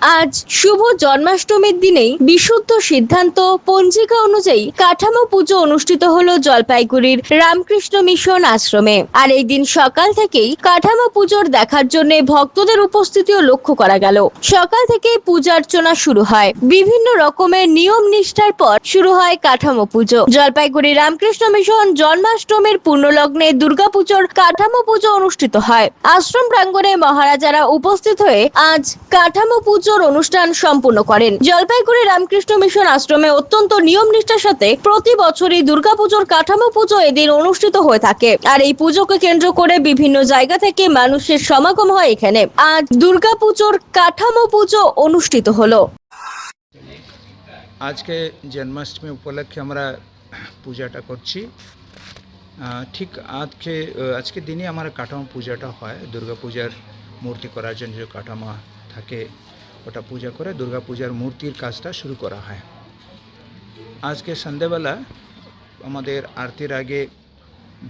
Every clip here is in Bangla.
আজ শুভ জন্মাষ্টমীর দিনেই বিশুদ্ধ সিদ্ধান্ত, পঞ্জিকা অনুযায়ী কাঠামো পুজো অনুষ্ঠিত হলো জলপাইগুড়ির রামকৃষ্ণ মিশন আশ্রমে। আর এই দিন সকাল থেকেই কাঠামো পুজোর দেখার জন্য ভক্তদের উপস্থিতিও লক্ষ্য করা গেল। সকাল থেকেই পূজার্চনা শুরু হয়। বিভিন্ন রকমের নিয়ম নিষ্ঠার পর শুরু হয় কাঠামো পুজো। জলপাইগুড়ি রামকৃষ্ণ মিশন জন্মাষ্টমীর পূর্ণলগ্নে দুর্গাপুজোর কাঠামো পুজো অনুষ্ঠিত হয়। আশ্রম প্রাঙ্গণে মহারাজারা উপস্থিত হয়ে আজ কাঠামো পুজোর অনুষ্ঠান সম্পূর্ণ করেন। জলপাইগুড়ি রামকৃষ্ণ মিশন আশ্রমে অত্যন্ত নিয়ম নিষ্ঠার সাথে প্রতি বছরই দুর্গাপুজোর কাঠামো পুজো এদিন অনুষ্ঠিত হয়ে থাকে। আর এই পুজোকে কেন্দ্র করে বিভিন্ন জায়গা থেকে মানুষের সমাগম হয় এখানে। আজ দুর্গাপুজোর কাঠামো পুজো অনুষ্ঠিত হলো। আজকে জন্মাষ্টমী উপলক্ষে আমরা পূজাটা করছি। ঠিক আজকে আজকে দিনে আমার কাঠামো পূজাটা হয়। দুর্গা পূজার মূর্তি করার জন্য যে কাঠামো থাকে ওটা পূজা করে দুর্গা পূজার মূর্তির কাজটা শুরু করা হয়। আজকে সন্ধেবেলা আমাদের আরতির আগে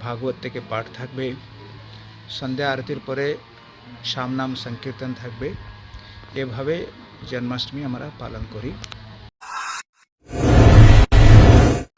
ভাগবত থেকে পাঠ থাকবে। সন্ধ্যা আরতির পরে সামনাম সংকীর্তন থাকবে। এভাবে জন্মাষ্টমী আমরা পালন করি।